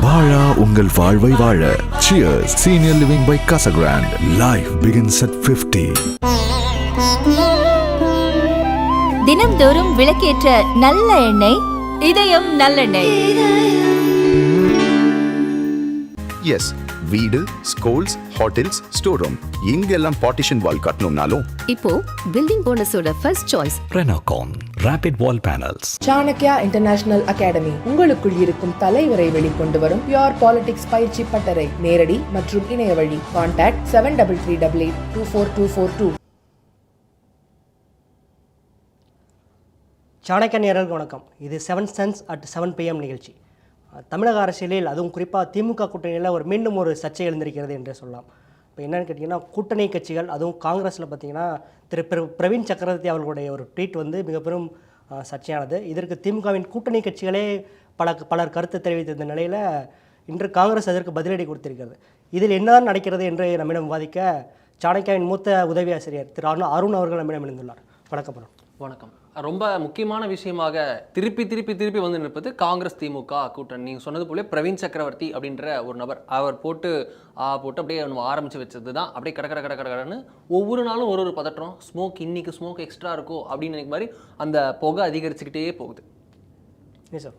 வாழா உங்கள் வாழ்வை வாழ. Cheers senior living by Casagrande. Life begins at 50 தினம்தோறும் விளக்கேற்ற நல்ல எண்ணெய் இதயம் நல்லெண்ணெய். எஸ் வீடு ஸ்கூல்ஸ் ஹோட்டல்ஸ் ஸ்டோர் ரூம் எங்கெல்லாம் பார்ட்டிஷன் வால் கட்டணும்னாலும் இப்போ building போனஸோட first choice Renocon Rapid Wall Panels. Chanakya international academy உங்களுக்குள் இருக்கும் தலைவரை வெளிக்கொண்டு வரும் பியோர் பாலிடிக்ஸ் பயிற்சி பட்டறை. நேரடி மற்றும் இணைய வழி. Contact seven double three double eight two four two four two Chanakya நேரர்களுக்கு வணக்கம். இது seven suns at seven PM நிகழ்ச்சி. தமிழக அரசியலில் அதுவும் குறிப்பாக திமுக கூட்டணியில் ஒரு மீண்டும் ஒரு சர்ச்சை எழுந்திருக்கிறது என்று சொல்லலாம். இப்போ என்னென்னு கேட்டிங்கன்னா கூட்டணி கட்சிகள் அதுவும் காங்கிரஸில் பார்த்தீங்கன்னா திரு பிர- பிரவீன் சக்கரவர்த்தி அவர்களுடைய ஒரு ட்வீட் வந்து மிக பெரும் சர்ச்சையானது. இதற்கு திமுகவின் கூட்டணி கட்சிகளே பல பலர் கருத்து தெரிவித்திருந்த நிலையில் இன்று காங்கிரஸ் அதற்கு பதிலடி கொடுத்திருக்கிறது. இதில் என்னதான் நடக்கிறது என்று நம்மிடம் விவாதிக்க சாணக்கியாவின் மூத்த உதவி ஆசிரியர் திரு அருண் அருண் அவர்கள் நம்மிடம் இணைந்துள்ளார். வணக்கம் அருண். வணக்கம். ரொம்ப முக்கியமான விஷயமாக திருப்பி திருப்பி திருப்பி வந்து நிற்பது காங்கிரஸ் திமுக கூட்டணி. நீங்கள் சொன்னது போல பிரவீன் சக்கரவர்த்தி அப்படின்ற ஒரு நபர். அவர் போட்டு போட்டு அப்படியே நம்ம ஆரம்பிச்சு வச்சது தான் அப்படியே கட கட கட கடன்னு ஒவ்வொரு நாளும் ஒரு ஒரு பதற்றம். ஸ்மோக் இன்னைக்கு ஸ்மோக் எக்ஸ்ட்ரா இருக்கோ அப்படின்னு நினைக்கிற மாதிரி அந்த புகை அதிகரிச்சுக்கிட்டே போகுது. சார்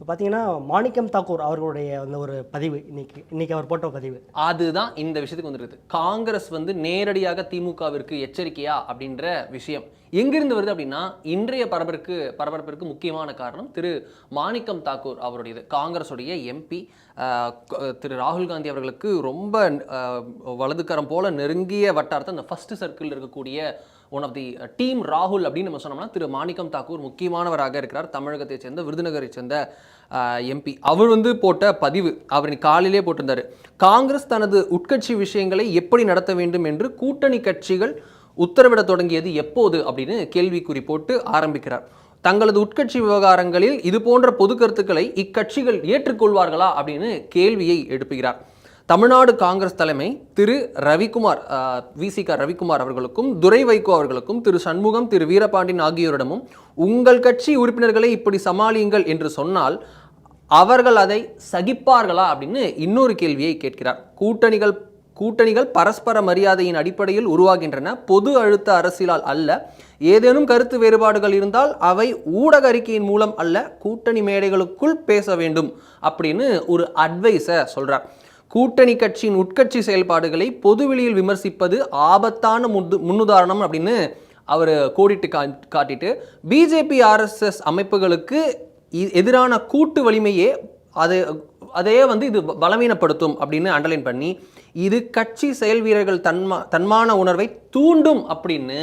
இப்போ பார்த்தீங்கன்னா மாணிக்கம் தாக்கூர் அவர்களுடைய அந்த ஒரு பதிவு இன்னைக்கு இன்னைக்கு அவர் போட்ட பதிவு. அதுதான் இந்த விஷயத்துக்கு வந்துருக்குது காங்கிரஸ் வந்து நேரடியாக திமுகவிற்கு எச்சரிக்கையா அப்படின்ற விஷயம். எங்கிருந்து வருது அப்படின்னா இன்றைய பரபரப்புக்கு பரபரப்பிற்கு முக்கியமான காரணம் திரு மாணிக்கம் தாக்கூர் அவருடையது. காங்கிரஸுடைய எம்பி திரு ராகுல் காந்தி அவர்களுக்கு ரொம்ப வலதுக்கரம் போல நெருங்கிய வட்டாரத்தை அந்த ஃபர்ஸ்ட் சர்க்கிளில் இருக்கக்கூடிய ஒன் ஆஃப் தி டீம் ராகுல் அப்படின்னு நம்ம சொன்னோம்னா திரு மாணிக்கம் தாக்கூர் முக்கியமானவராக இருக்கிறார். தமிழகத்தைச் சேர்ந்த விருதுநகரை சேர்ந்த எம்பி அவர் வந்து போட்ட பதிவு அவர் காலையிலே போட்டிருந்தாரு. காங்கிரஸ் தனது உட்கட்சி விஷயங்களை எப்படி நடத்த வேண்டும் என்று கூட்டணி கட்சிகள் உத்தரவிட தொடங்கியது எப்போது அப்படின்னு கேள்விக்குறி போட்டு ஆரம்பிக்கிறார். தங்களது உட்கட்சி விவகாரங்களில் இது போன்ற பொது கருத்துக்களை இக்கட்சிகள் ஏற்றுக்கொள்வார்களா அப்படின்னு கேள்வியை எழுப்புகிறார். தமிழ்நாடு காங்கிரஸ் தலைமை திரு ரவிக்குமார் விசிக ரவிக்குமார் அவர்களுக்கும் துரை வைகோ அவர்களுக்கும் திரு சண்முகம் திரு வீரபாண்டியன் ஆகியோரிடமும் உங்கள் கட்சி உறுப்பினர்களை இப்படி சமாளியுங்கள் என்று சொன்னால் அவர்கள் அதை சகிப்பார்களா அப்படின்னு இன்னொரு கேள்வியை கேட்கிறார். கூட்டணிகள் கூட்டணிகள் பரஸ்பர மரியாதையின் அடிப்படையில் உருவாகின்றன. பொது அழுத்த அரசியலால் அல்ல. ஏதேனும் கருத்து வேறுபாடுகள் இருந்தால் அவை ஊடக அறிக்கையின் மூலம் அல்ல கூட்டணி மேடைகளுக்குள் பேச வேண்டும் அப்படின்னு ஒரு அட்வைஸை சொல்கிறார் கூட்டணி கட்சியின் உட்கட்சி செயல்பாடுகளை பொதுவெளியில் விமர்சிப்பது ஆபத்தான முது முன்னுதாரணம் அப்படின்னு அவர் கோடிட்டு கா காட்டிட்டு பிஜேபி ஆர்எஸ்எஸ் அமைப்புகளுக்கு எதிரான கூட்டு வலிமையே அது அதையே வந்து இது பலவீனப்படுத்தும் அப்படின்னு அண்டர்லைன் பண்ணி இது கட்சி செயல் வீரர்கள் தன்மா தன்மான உணர்வை தூண்டும் அப்படின்னு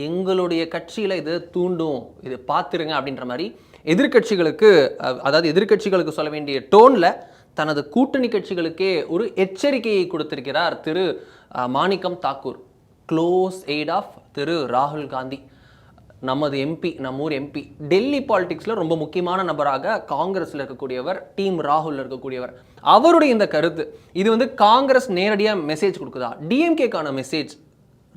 எங்களுடைய கட்சியில் இது தூண்டும் இது பார்த்துருங்க அப்படின்ற மாதிரி எதிர்க்கட்சிகளுக்கு அதாவது எதிர்க்கட்சிகளுக்கு சொல்ல வேண்டிய டோனில் தனது கூட்டணி கட்சிகளுக்கே ஒரு எச்சரிக்கையை கொடுத்திருக்கிறார் Thiru Manickam Tagore. Close aide of Thiru ராகுல் காந்தி. நமது எம்பி நம்ம ஊர் எம்பி டெல்லி பாலிடிக்ஸில் ரொம்ப முக்கியமான நபராக காங்கிரஸில் இருக்கக்கூடியவர் டீம் ராகுல் இருக்கக்கூடியவர். அவருடைய இந்த கருத்து இது வந்து காங்கிரஸ் நேரடியாக மெசேஜ் கொடுக்குதா? டிஎம்கேக்கான மெசேஜ்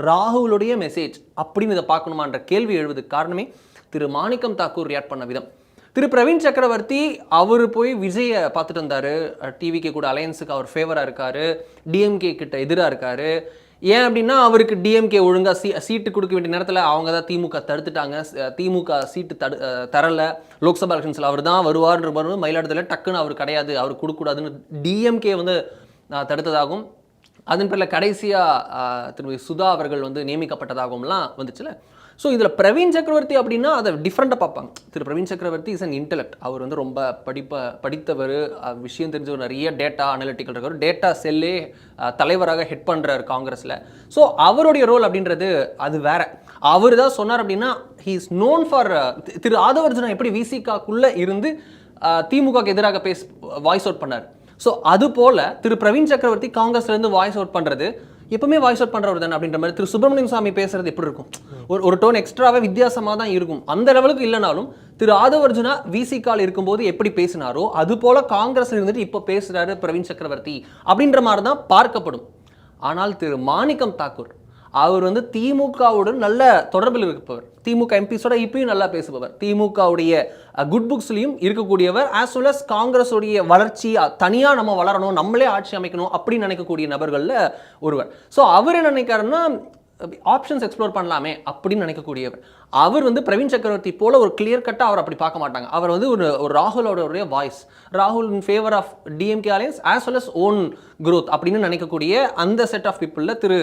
ராகுலுடைய மெசேஜ் அப்படின்னு இதை பார்க்கணுமான்ற கேள்வி எழுவதுக்கு காரணமே திரு மாணிக்கம் தாக்கூர் ரியாக்ட் பண்ண விதம். திரு பிரவீன் சக்கரவர்த்தி அவர் போய் விஜயை பார்த்துட்டு வந்தார். டிவிக்கு கூட அலையன்ஸுக்கு அவர் ஃபேவராக இருக்கார். டிஎம்கே கிட்ட எதிராக இருக்கார். ஏன் அப்படின்னா அவருக்கு டிஎம்கே ஒழுங்காக சீ சீட்டு கொடுக்க வேண்டிய நேரத்தில் அவங்க தான் திமுக தடுத்துட்டாங்க. திமுக சீட்டு தடு தரலை தரல. லோக்சபா எலெக்ஷன்ஸில் அவர் தான் வருவார்ன்ற போது மயிலாடுதுறையில் டக்குன்னு அவர் கிடையாது. அவர் கொடுக்கக்கூடாதுன்னு டிஎம்கே வந்து தடுத்ததாகும் தடுத்ததாகவும் அதன் பிறகு கடைசியாக திரும்பி சுதா அவர்கள் வந்து நியமிக்கப்பட்டதாகவும்லாம் வந்துச்சுல. ஸோ இதில் பிரவீன் சக்கரவர்த்தி அப்படின்னா அதை டிஃப்ரெண்ட்டாக பார்ப்பாங்க. திரு பிரவீன் சக்கரவர்த்தி இஸ் அன் இன்டலெக்ட் அவர் வந்து ரொம்ப படிப்ப படித்தவர் விஷயம் தெரிஞ்சவர் நிறைய டேட்டா அனலிட்டிக்கல் இருக்கார் டேட்டா செல்லே தலைவராக ஹெட் பண்ணுறாரு காங்கிரஸில். ஸோ அவருடைய ரோல் அப்படின்றது அது வேற. அவர் தான் சொன்னார் அப்படின்னா he is known for Thiru Aadhav Arjuna எப்படி விசிகாக்குள்ளே இருந்து திமுகவுக்கு திமுகக்கு எதிராக பேஸ் வாய்ஸ் அவுட் பண்ணார். ஸோ அது போல் திரு பிரவீன் சக்கரவர்த்தி காங்கிரஸ்லேருந்து வாய்ஸ் அவுட் பண்ணுறது எப்பவுமே வாய்ஸ் அவுட் பண்றவர் தானே அப்படின்ற மாதிரி திரு சுப்பிரமணியம் சாமி பேசுறது எப்படி இருக்கும்? ஒரு ஒரு டோன் எக்ஸ்ட்ராவே வித்தியாசமா தான் இருக்கும். அந்த லெவலுக்கு இல்லைனாலும் திரு ஆதவர்ஜுனா விசிகால் இருக்கும்போது எப்படி பேசினாரோ அது போல காங்கிரஸ் இருந்துட்டு இப்போ பேசுறாரு பிரவீன் சக்கரவர்த்தி அப்படின்ற மாதிரி தான் பார்க்கப்படும். ஆனால் திரு மாணிக்கம் தாக்கூர் அவர் வந்து திமுகவுடன் நல்ல தொடர்பில் இருப்பவர். திமுக எம்பிஸோட இப்பயும் நல்லா பேசுபவர். திமுகவுடைய குட் புக்ஸ்லையும் இருக்கக்கூடியவர் ஆஸ் வெல் அஸ் காங்கிரஸுடைய வளர்ச்சி தனியாக நம்ம வளரணும் நம்மளே ஆட்சி அமைக்கணும் அப்படின்னு நினைக்கக்கூடிய நபர்களில் ஒருவர். ஸோ அவர் என்ன நினைக்காருன்னா ஆப்ஷன்ஸ் எக்ஸ்ப்ளோர் பண்ணலாமே அப்படின்னு நினைக்கக்கூடியவர். அவர் வந்து பிரவீன் சக்கரவர்த்தி போல ஒரு கிளியர் கட்டாக அவர் அப்படி பார்க்க மாட்டாங்க. அவர் வந்து ஒரு ஒரு ராகுலோடைய வாய்ஸ் ராகுல் in favour of DMK alliance as well as own growth அப்படின்னு நினைக்கக்கூடிய அந்த செட் ஆஃப் பீப்புளில் திரு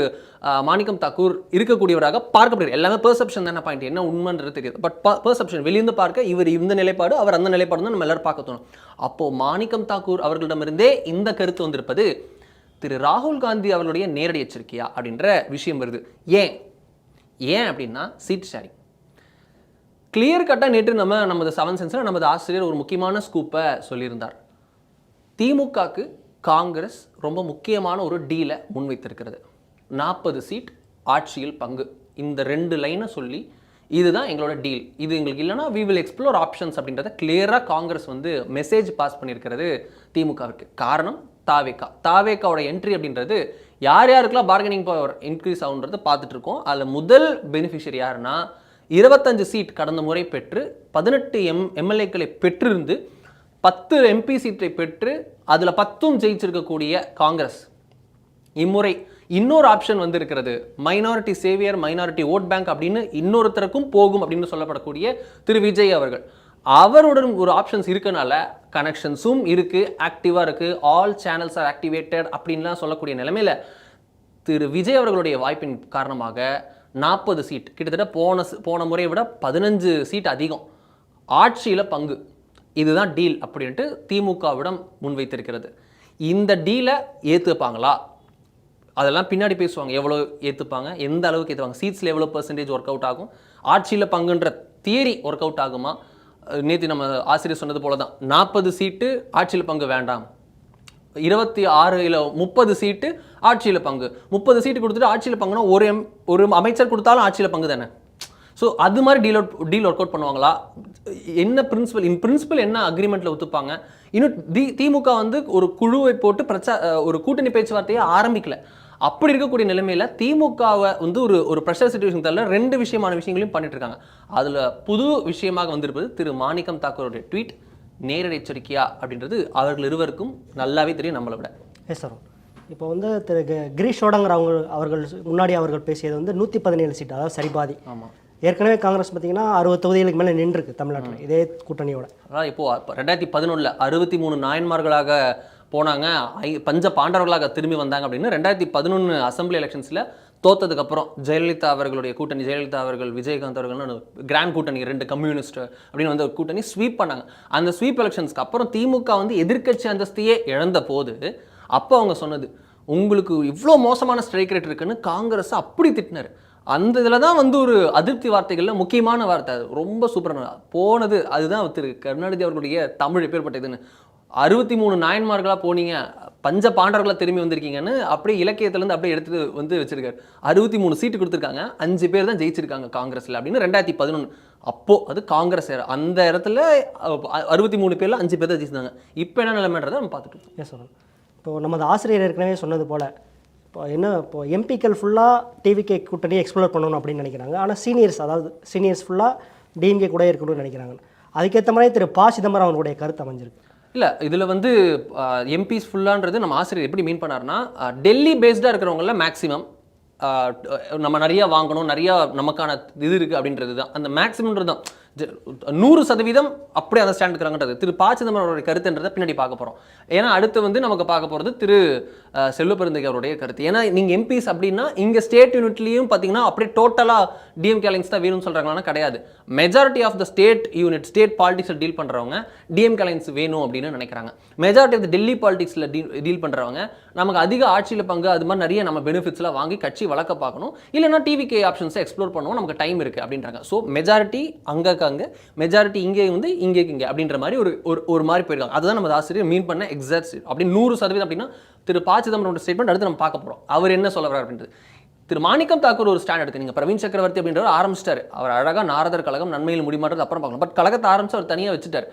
மாணிக்கம் தாக்கூர் இருக்கக்கூடியவராக பார்க்கப்படுகிறார். எல்லாமே பெர்செப்ஷன் தானே பாயிண்ட் என்ன உண்மைன்றது தெரியாது. பட் பெர்செப்ஷன் வெளியிருந்து பார்க்க இவர் இந்த நிலைப்பாடு அவர் அந்த நிலைப்பாடு தான் நம்ம எல்லாரும் பார்க்க தோணும். அப்போது மாணிக்கம் தாக்கூர் அவர்களிடமிருந்தே இந்த கருத்து வந்திருப்பது திரு ராகுல் காந்தி அவர்களுடைய நேரடி எச்சரிக்கையா அப்படின்ற விஷயம் வருது. ஏன்? ஏன் அப்படின்னா சீட் ஷேரிங் கிளியர் கட்டாக நேற்று நம்ம நமது செவன் சென்ஸில் நமது ஆசிரியர் ஒரு முக்கியமான ஸ்கூப்பை சொல்லியிருந்தார். திமுகக்கு காங்கிரஸ் ரொம்ப முக்கியமான ஒரு டீலை முன்வைத்திருக்கிறது. நாற்பது சீட் ஆட்சியில் பங்கு. இந்த ரெண்டு லைனை சொல்லி இதுதான் எங்களோட டீல் இது எங்களுக்கு இல்லைனா வி வில் எக்ஸ்ப்ளோர் ஆப்ஷன்ஸ் அப்படின்றத கிளியராக காங்கிரஸ் வந்து மெசேஜ் பாஸ் பண்ணியிருக்கிறது திமுகவிற்கு காரணம் தாவேக்கா. தாவேக்காவோட என்ட்ரி அப்படின்றது யார் யாருக்கெல்லாம் பார்கெனிங் பவர் இன்க்ரீஸ் ஆகுன்றதை பார்த்துட்ருக்கோம் அதில் முதல் பெனிஃபிஷரி யாருன்னா இருபத்தஞ்சு சீட் கடந்த முறை பெற்று பதினெட்டு எம் எம்எல்ஏக்களை பெற்றிருந்து பத்து எம்பி சீட்டை பெற்று அதில் பத்தும் ஜெயிச்சிருக்கக்கூடிய காங்கிரஸ். இம்முறை இன்னொரு ஆப்ஷன் வந்து இருக்கிறது minority saviour minority vote bank அப்படின்னு இன்னொருத்தருக்கும் போகும் அப்படின்னு சொல்லப்படக்கூடிய திரு விஜய் அவர்கள். அவருடன் ஒரு ஆப்ஷன்ஸ் இருக்கனால கனெக்ஷன்ஸும் இருக்குது ஆக்டிவாக இருக்குது ஆல் சேனல்ஸ் ஆர் ஆக்டிவேட்டட் அப்படின்லாம் சொல்லக்கூடிய நிலைமையில் திரு விஜய் அவர்களுடைய வாய்ப்பின் காரணமாக நாற்பது சீட் கிட்டத்தட்ட போன போன முறையை விட பதினஞ்சு சீட் அதிகம். ஆட்சியில் பங்கு. இதுதான் டீல் அப்படின்ட்டு திமுகவிடம் முன்வைத்திருக்கிறது. இந்த டீலை ஏற்றுப்பாங்களா அதெல்லாம் பின்னாடி பேசுவாங்க. எவ்வளோ ஏற்றுப்பாங்க எந்த அளவுக்கு ஏற்றுவாங்க சீட்ஸில் எவ்வளோ பர்சன்டேஜ் ஒர்க் அவுட் ஆகும்? ஆட்சியில் பங்குன்ற தியரி ஒர்க் அவுட் ஆகுமா? நேற்று நம்ம ஆசிரியர் சொன்னது போல தான் நாற்பது சீட்டு ஆட்சியில் பங்கு வேண்டாம். இருபத்தி ஆறில் முப்பது சீட்டு ஆட்சியில் பங்கு. முப்பது சீட்டு கொடுத்துட்டு ஆட்சியில் பங்குனா ஒரு எம் ஒரு அமைச்சர் கொடுத்தாலும் ஆட்சியில் பங்கு தானே? ஸோ அது மாதிரி deal out deal work out பண்ணுவாங்களா? என்ன பிரின்சிபல் இன் பிரின்சிபல் என்ன அக்ரிமெண்ட்டில் ஒத்துப்பாங்க? இன்னும் தி திமுக வந்து ஒரு குழுவை போட்டு பிரச்சா ஒரு கூட்டணி பேச்சுவார்த்தையை ஆரம்பிக்கல. அப்படி இருக்கக்கூடிய நிலைமையில் திமுகவை வந்து ஒரு ஒரு ப்ரெஷர் சுச்சுவேஷன் தள்ள ரெண்டு விஷயமான விஷயங்களையும் பண்ணிட்டு இருக்காங்க. அதில் புது விஷயமாக வந்திருப்பது திரு மாணிக்கம் தாக்கூருடைய ட்வீட் நேரடி எச்சரிக்கையா அப்படின்றது அவர்கள் இருவருக்கும் நல்லாவே தெரியும் நம்மளை விட. எஸ் சார் இப்போ வந்து திரு கிரீஷ் ஷோடங்கர் அவங்க அவர்கள் முன்னாடி அவர்கள் பேசியது வந்து நூற்றி பதினேழு சீட் அதாவது சரிபாதி. ஆமாம் ஏற்கனவே காங்கிரஸ் பார்த்தீங்கன்னா அறுபது தொகுதிகளுக்கு மேலே நின்றுருக்கு தமிழ்நாட்டில் இதே கூட்டணியோட. அதான் இப்போ இப்போ ரெண்டாயிரத்தி பதினொன்றில் அறுபத்தி மூணு நாயன்மார்களாக போனாங்க ஐ பஞ்ச பாண்டவர்களாக திரும்பி வந்தாங்க அப்படின்னு ரெண்டாயிரத்தி பதினொன்று அசம்பிளி எலெக்ஷன்ஸில் தோத்ததுக்கப்புறம் ஜெயலலிதா அவர்களுடைய கூட்டணி ஜெயலலிதா அவர்கள் விஜயகாந்த் அவர்கள் கிராண்ட் கூட்டணி ரெண்டு கம்யூனிஸ்ட் அப்படின்னு வந்து ஒரு கூட்டணி ஸ்வீப் பண்ணாங்க. அந்த ஸ்வீப் எலெக்ஷன்ஸ்க்கு அப்புறம் திமுக வந்து எதிர்க்கட்சி அந்தஸ்தையே இழந்த போது அப்போ அவங்க சொன்னது உங்களுக்கு இவ்வளோ மோசமான ஸ்ட்ரைக் ரேட் இருக்குன்னு காங்கிரஸ் அப்படி திட்டினார். அந்த இதில் தான் வந்து ஒரு அதிருப்தி வார்த்தைகளில் முக்கியமான வார்த்தை அது. ரொம்ப சூப்பரான போனது அதுதான் திரு. கருணாநிதி அவர்களுடைய தமிழ் எப்பேற்பட்டதுன்னு. அறுபத்தி மூணு நாயன்மார்களாக போனீங்க. பஞ்ச பாண்டவர்களாக திரும்பி வந்திருக்கீங்கன்னு அப்படியே இலக்கியத்துலேருந்து அப்படியே எடுத்துட்டு வந்து வச்சிருக்காரு. அறுபத்தி மூணு சீட்டு கொடுத்துருக்காங்க. அஞ்சு பேர் தான் ஜெயிச்சிருக்காங்க காங்கிரஸில் அப்படின்னு ரெண்டாயிரத்தி பதினொன்று அப்போது அது காங்கிரஸ் அந்த இடத்துல அறுபத்தி மூணு பேரில் அஞ்சு பேர் தான் ஜெயிச்சிருந்தாங்க. இப்போ என்ன நிலைமைன்றதை நம்ம பார்த்துட்டு ஏன் எஸ் சார் இப்போ நமது ஆசிரியர் ஏற்கனவே சொன்னது போல் இப்போ என்ன இப்போ எம்பிக்கள் ஃபுல்லாக டிவிகே கூட்டணி எக்ஸ்ப்ளோர் பண்ணணும் அப்படின்னு நினைக்கிறாங்க. ஆனால் சீனியர்ஸ் அதாவது சீனியர்ஸ் ஃபுல்லாக டிஎம்கே கூட இருக்கணும்னு நினைக்கிறாங்க. அதுக்கேற்ற மாதிரி திரு பா சிதம்பரம் அவருடைய கருத்து அமைஞ்சிருக்கு. இல்லை இதில் வந்து எம்பிஸ் ஃபுல்லான்றது நம்ம ஆசிரியர் எப்படி மீன் பண்ணார்னா டெல்லி பேஸ்டாக இருக்கிறவங்கள மேக்ஸிமம் நம்ம நிறையா வாங்கணும் நிறையா நமக்கான இது இருக்குது அப்படின்றது தான் அந்த மேக்ஸிமம்ன்றது தான். நூறு சதவீதம் அப்படியே அந்த ஸ்டாண்ட் இருக்கிறாங்கன்றது திரு ப. சிதம்பரம் அவருடைய கருத்துன்றதை பின்னாடி பார்க்க போகிறோம் ஏன்னா அடுத்து வந்து நமக்கு பார்க்க போகிறது திரு செல்வபெருந்தகை அவருடைய கருத்து. ஏன்னா நீங்கள் எம்பிஸ் அப்படின்னா இங்கே ஸ்டேட் யூனிட்லேயும் பார்த்தீங்கன்னா அப்படியே டோட்டலாக டிஎம்கே அலைன்ஸ் தான் வேணும்னு சொல்கிறாங்களான்னா கிடையாது. Majority of the state unit state பாலிடிக்ஸில் deal பண்ணுறவங்க டிஎம்கே அலைன்ஸ் வேணும் அப்படின்னு நினைக்கிறாங்க. மெஜாரிட்டி ஆஃப் த டெல்லி பாலிடிக்ஸில் டீல் டீல் பண்ணுறவங்க நமக்கு அதிக ஆட்சியில் பங்கு அது மாதிரி நிறைய நம்ம பெனிஃபிட்ஸ்லாம் வாங்கி கட்சி வளர்க்க பார்க்கணும். இல்லைன்னா டிவிகே ஆப்ஷன்ஸை எக்ஸ்ப்ளோர் பண்ணுவோம் நமக்கு டைம் இருக்குது அப்படின்றாங்க. ஸோ மெஜாரிட்டி அங்கே இருக்காங்க. மெஜாரிட்டி இங்கே வந்து இங்கே இங்கே அப்படின்ற மாதிரி ஒரு ஒரு ஒரு மாதிரி போயிருக்காங்க. அதுதான் நம்ம ஆசிரியர் மீன் பண்ண எக்ஸாக்ட் அப்படி நூறு சதவீதம் அப்படின்னா திரு ப சிதம்பரம் ஸ்டேட்மெண்ட் அடுத்து நம்ம பார்க்க போகிறோம் அவர் என்ன சொல்ல வர்றார் அப்படின்றது. திரு மாணிக்கம் தாக்கூர் ஒரு ஸ்டாண்ட் எடுத்து நீங்கள் பிரவீன் சக்கரவர்த்தி அப்படின்றவர் ஆரம்பிச்சிட்டார். அவர் அழகாக நாரதர் கழகம் நன்மையில் முடிமாட்டது அப்புறம் பார்க்கலாம். பட் கழகத்தை ஆரம்பிச்சு அவர் தனியாக வச்சுட்டார்.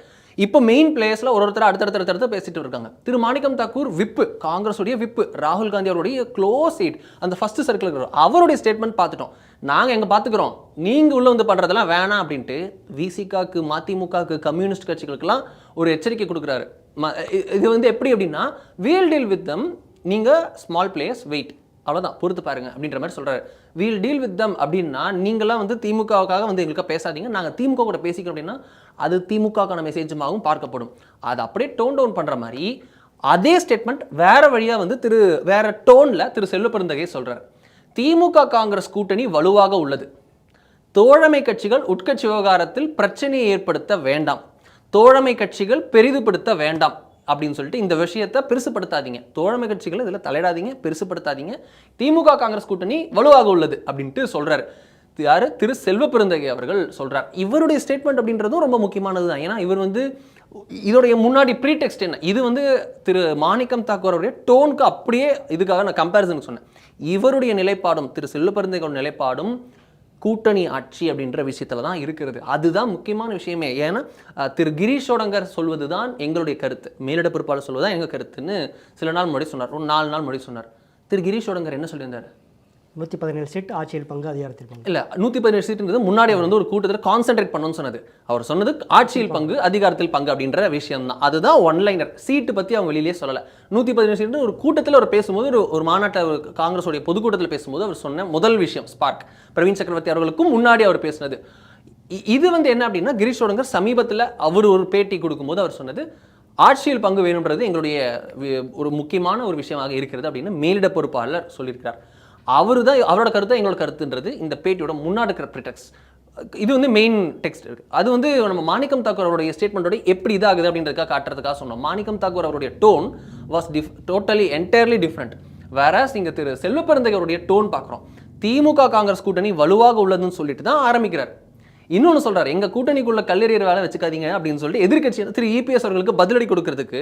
இப்போ மெயின் பிளேஸில் ஒரு ஒருத்தர் அடுத்தடுத்த அடுத்தடுத்து பேசிட்டு இருக்காங்க. திரு மாணிக்கம் தாக்கூர் விப்பு காங்கிரஸுடைய விப்பு ராகுல் காந்தி அவருடைய க்ளோஸ் சீட் அந்த ஃபர்ஸ்ட் சர்க்கிள் அவருடைய ஸ்டேட்மெண்ட் பார்த்துட்டோம். நாங்கள் எங்கே பார்த்துக்குறோம் நீங்கள் உள்ளே வந்து பண்ணுறதெல்லாம் வேணாம் அப்படின்ட்டு விசிகாக்கு மதிமுகவுக்கு கம்யூனிஸ்ட் கட்சிகளுக்கெல்லாம் ஒரு எச்சரிக்கை கொடுக்குறாரு. ம- இது வந்து எப்படி அப்படின்னா வீல் டீல் வித் தம் நீங்கள் ஸ்மால் பிளேயர்ஸ் வெயிட் அவ்வளோதான் பொறுத்து பாருங்க அப்படின்ற மாதிரி சொல்கிறாரு வீல் டீல் வித் தம் அப்படின்னா நீங்களாம் வந்து திமுகவுக்காக வந்து எங்களுக்கு பேசாதீங்க. நாங்கள் திமுக கூட பேசிக்கிறோம் அப்படின்னா அது திமுகக்கான மெசேஜுமாகவும் பார்க்கப்படும். அது அப்படியே டோன் டவுன் பண்ணுற மாதிரி அதே ஸ்டேட்மெண்ட் வேற வழியாக வந்து திரு வேற டோனில் திரு செல்வ பெருந்தகை திமுக காங்கிரஸ் கூட்டணி வலுவாக உள்ளது. தோழமை கட்சிகள் உட்கட்சி விவகாரத்தில் பிரச்சனையை ஏற்படுத்த வேண்டாம். தோழமை கட்சிகள் பெரிதுபடுத்த வேண்டாம் அப்படின்னு சொல்லிட்டு இந்த விஷயத்தை பெருசுப்படுத்தாதீங்க. தோழமை கட்சிகள் இதில் தலையிடாதீங்க பெருசுப்படுத்தாதீங்க. திமுக காங்கிரஸ் கூட்டணி வலுவாக உள்ளது அப்படின்ட்டு சொல்கிறார் யார்? திரு செல்வ பெருந்தகை அவர்கள் சொல்கிறார் இவருடைய ஸ்டேட்மெண்ட் அப்படின்றதும் ரொம்ப முக்கியமானது தான் ஏன்னா இவர் வந்து இதோடைய முன்னாடி ப்ரீடெக்ஸ்ட் என்ன? இது வந்து திரு மாணிக்கம் தாக்கூர் அவருடைய டோனுக்கு அப்படியே இதுக்காக நான் கம்பேரிசனுக்கு சொன்னேன். இவருடைய நிலைப்பாடும் திரு செல்வ நிலைப்பாடும் கூட்டணி ஆட்சி அப்படின்ற விஷயத்தில் தான் இருக்கிறது. அதுதான் முக்கியமான விஷயமே. ஏன்னா திரு கிரீஷோடங்கர் சொல்வது தான் எங்களுடைய கருத்து. மேலிட பொறுப்பாளர் சொல்வது தான் எங்கள் கருத்துன்னு சில நாள் முன்னாடி சொன்னார். ஒரு நாலு நாள் முன்னாடி சொன்னார். திரு கிரீஷோடங்கர் என்ன சொல்லியிருந்தார்? நூற்றி பதினேழு சீட் ஆட்சியில் பங்கு அதிகாரத்தில் இல்ல நூத்தி பதினேழு சீட்டுன்றது முன்னாடி அவர் வந்து ஒரு கூட்டத்தில் கான்சென்ட்ரேட் பண்ணணும்னு சொன்னது. அவர் சொன்னது ஆட்சியில் பங்கு அதிகாரத்தில் பங்கு அப்படின்ற விஷயம் தான். அதுதான் ஒன்லைனர் சீட்டு பத்தி அவங்க வெளியிலேயே சொல்லல. நூத்தி பதினேழு சீட்டு ஒரு கூட்டத்தில் அவர் பேசும்போது ஒரு ஒரு மாநாட்டை அவர் காங்கிரஸுடைய பொதுக்கூட்டத்தில் பேசும்போது அவர் சொன்ன முதல் விஷயம் ஸ்பார்க் பிரவீன் சக்கரவர்த்தி அவர்களுக்கும் முன்னாடி அவர் பேசினது. இது வந்து என்ன அப்படின்னா கிரீஷ் ஓடங்கர் சமீபத்தில் அவர் ஒரு பேட்டி கொடுக்கும்போது அவர் சொன்னது ஆட்சியில் பங்கு வேணுன்றது எங்களுடைய ஒரு முக்கியமான ஒரு விஷயமாக இருக்கிறது அப்படின்னு மேலிட பொறுப்பாளர் சொல்லியிருக்கிறார். அவரு தான் அவரோட கருத்து எங்களோட கருத்துன்றது. இந்த பேட்டியோட முன்னாடி இருக்கிற ப்ரிடெக்ஸ் இது வந்து மெயின் டெக்ஸ்ட் இருக்கு. அது வந்து நம்ம மாணிக்கம் தாக்கூர் அவருடைய ஸ்டேட்மெண்ட்டோட எப்படி இதாகுது அப்படின்றதுக்காக காட்டுறதுக்காக சொன்னோம். மாணிக்கம் தாக்கூர் அவருடைய tone was diff totally entirely different வேற இங்கே திரு செல்வ டோன் பார்க்குறோம் திமுக காங்கிரஸ் கூட்டணி வலுவாக உள்ளதுன்னு சொல்லிட்டு தான் ஆரம்பிக்கிறார். இன்னொன்று சொல்கிறார் எங்கள் கூட்டணிக்குள்ள கல்லெறியர் வேலை வச்சுக்காதீங்க அப்படின்னு சொல்லிட்டு எதிர்க்கட்சி திரு இபிஎஸ் அவர்களுக்கு பதிலடி கொடுக்கறதுக்கு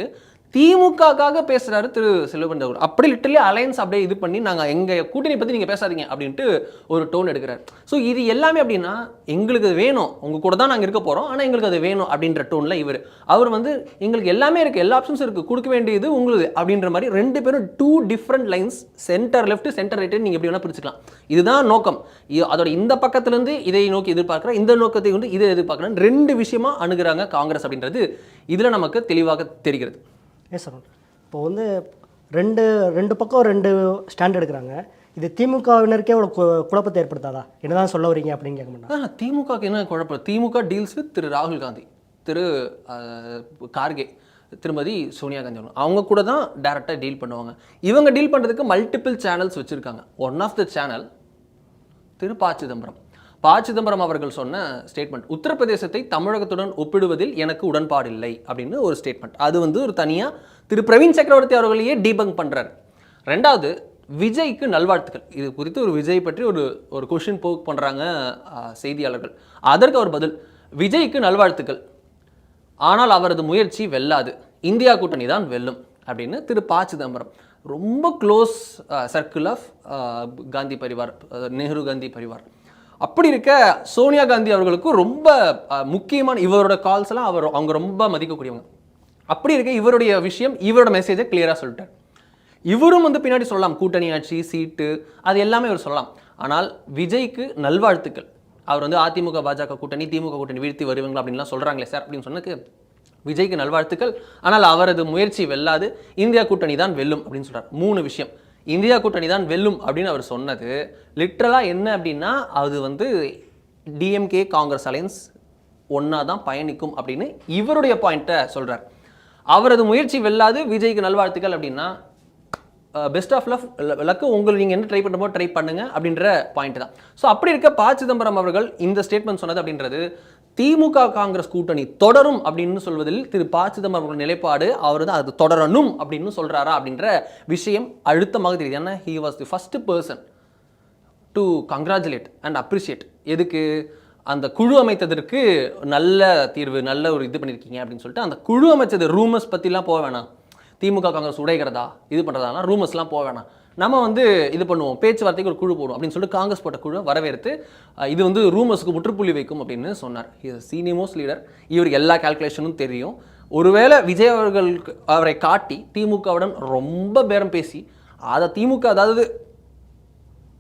திமுகக்காக பேசுகிறாரு திரு செல்வபந்த அப்படி லிட்டலி அலையன்ஸ் அப்படியே இது பண்ணி நாங்கள் எங்கள் கூட்டணி பற்றி நீங்கள் பேசாதீங்க அப்படின்ட்டு ஒரு டோன் எடுக்கிறார். ஸோ இது எல்லாமே அப்படின்னா எங்களுக்கு அது வேணும். உங்கள் கூட தான் நாங்கள் இருக்க போகிறோம் ஆனால் எங்களுக்கு அது வேணும் அப்படின்ற டோனில் இவர். அவர் வந்து எங்களுக்கு எல்லாமே இருக்குது எல்லா ஆப்ஷன்ஸும் இருக்குது கொடுக்க வேண்டியது உங்களுக்கு அப்படின்ற மாதிரி ரெண்டு பேரும் two different lines centre left centre right நீங்கள் எப்படி வேணால் பிரிச்சுக்கலாம். இதுதான் நோக்கம். அதோட இந்த பக்கத்துலேருந்து இதை நோக்கி எதிர்பார்க்குறேன் இந்த நோக்கத்தை வந்து இதை எதிர்பார்க்குறேன் ரெண்டு விஷயமா அணுகிறாங்க காங்கிரஸ் அப்படின்றது இதில் நமக்கு தெளிவாக தெரிகிறது. எஸ் அருண் இப்போ வந்து ரெண்டு ரெண்டு பக்கம் ரெண்டு ஸ்டாண்ட் எடுக்கிறாங்க. இது திமுகவினருக்கே ஒரு கு- குழப்பத்தை ஏற்படுத்தாதா? என்னதான் சொல்ல வரீங்க அப்படின்னு கேட்க மாட்டாங்க. திமுகவுக்கு என்ன குழப்பம்? திமுக டீல்ஸ் வித் திரு ராகுல் காந்தி திரு கார்கே திருமதி சோனியா காந்தி அவங்க. அவங்க கூட தான் டேரெக்டாக டீல் பண்ணுவாங்க. இவங்க டீல் பண்ணுறதுக்கு மல்டிபிள் சேனல்ஸ் வச்சுருக்காங்க. One of the channel Thiru P Chidambaram. P Chidambaram அவர்கள் சொன்ன ஸ்டேட்மெண்ட் உத்தரப்பிரதேசத்தை தமிழகத்துடன் ஒப்பிடுவதில் எனக்கு உடன்பாடில்லை அப்படின்னு ஒரு ஸ்டேட்மெண்ட் அது வந்து ஒரு தனியாக திரு பிரவீன் சக்கரவர்த்தி அவர்களையே டீபங்க் பண்ணுறார் ரெண்டாவது விஜய்க்கு நல்வாழ்த்துக்கள். இது குறித்து ஒரு விஜய் பற்றி ஒரு ஒரு கொஷின் போக் பண்ணுறாங்க செய்தியாளர்கள். அதற்கு அவர் பதில் விஜய்க்கு நல்வாழ்த்துக்கள். ஆனால் அவரது முயற்சி வெல்லாது. இந்தியா கூட்டணி தான் வெல்லும் அப்படின்னு திரு ப சிதம்பரம். ரொம்ப close circle of Gandhi parivar ah, Nehru Gandhi parivar. அப்படி இருக்க சோனியா காந்தி அவர்களுக்கும் ரொம்ப முக்கியமான இவரோட கால்ஸ் எல்லாம் அவர் அவங்க ரொம்ப மதிக்கக்கூடியவங்க. அப்படி இருக்க இவருடைய விஷயம் இவரோட மெசேஜை கிளியராக சொல்லிட்டார். இவரும் வந்து பின்னாடி சொல்லலாம். கூட்டணி ஆட்சி சீட்டு அது எல்லாமே இவர் சொல்லலாம். ஆனால் விஜய்க்கு நல்வாழ்த்துக்கள். அவர் வந்து அதிமுக பாஜக கூட்டணி திமுக கூட்டணி வீழ்த்தி வருவீங்களா அப்படின்லாம் சொல்கிறாங்களே சார் அப்படின்னு சொன்னதுக்கு விஜய்க்கு நல்வாழ்த்துக்கள். ஆனால் அவரது முயற்சி வெல்லாது இந்தியா கூட்டணி தான் வெல்லும் அப்படின்னு சொல்கிறார் மூணு விஷயம். இந்தியா கூட்டணி தான் வெல்லும் அப்படின்னு அவர் சொன்னது. லிட்ரலாக என்ன அப்படின்னா அது வந்து டிஎம்கே காங்கிரஸ் அலையன்ஸ் ஒன்றா தான் பயணிக்கும் அப்படின்னு இவருடைய பாயிண்ட்டை சொல்கிறார் அவரது முயற்சி வெல்லாது விஜய்க்கு நல்வாழ்த்துக்கள் அப்படின்னா பெஸ்ட் ஆஃப் லவ் லக்கு உங்களுக்கு நீங்கள் என்ன ட்ரை பண்ணுமோ ட்ரை பண்ணுங்க அப்படின்ற பாயிண்ட் தான். ஸோ அப்படி இருக்க ப சிதம்பரம் அவர்கள் இந்த ஸ்டேட்மெண்ட் சொன்னது அப்படின்றது திமுக காங்கிரஸ் கூட்டணி தொடரும் அப்படின்னு சொல்வதில் திரு ப. சிதம்பரம் நிலைப்பாடு அவர் தான் அது தொடரணும் அப்படின்னு சொல்கிறாரா அப்படின்ற விஷயம் அழுத்தமாக தெரியுது. ஏன்னா he was the first person to congratulate and appreciate எதுக்கு? அந்த குழு அமைத்ததற்கு நல்ல தீர்வு நல்ல ஒரு இது பண்ணியிருக்கீங்க அப்படின்னு சொல்லிட்டு அந்த குழு அமைச்சது ரூமர்ஸ் பற்றிலாம் போக வேணாம். திமுக காங்கிரஸ் உடைகிறதா இது பண்ணுறதாலாம் ரூமர்ஸ்லாம் போக வேணாம். நம்ம வந்து இது பண்ணுவோம் பேச்சுவார்த்தைக்கு ஒரு குழு போடும் அப்படின்னு சொல்லிட்டு காங்கிரஸ் போட்ட குழு வரவேற்று இது வந்து ரூமர்ஸுக்கு முற்றுப்புள்ளி வைக்கும் அப்படின்னு சொன்னார். இது சீனியர் மோஸ்ட் லீடர் இவர் எல்லா கால்குலேஷனும் தெரியும். ஒருவேளை விஜய் அவர்களுக்கு அவரை காட்டி திமுகவுடன் ரொம்ப பேரம் பேசி அதை திமுக அதாவது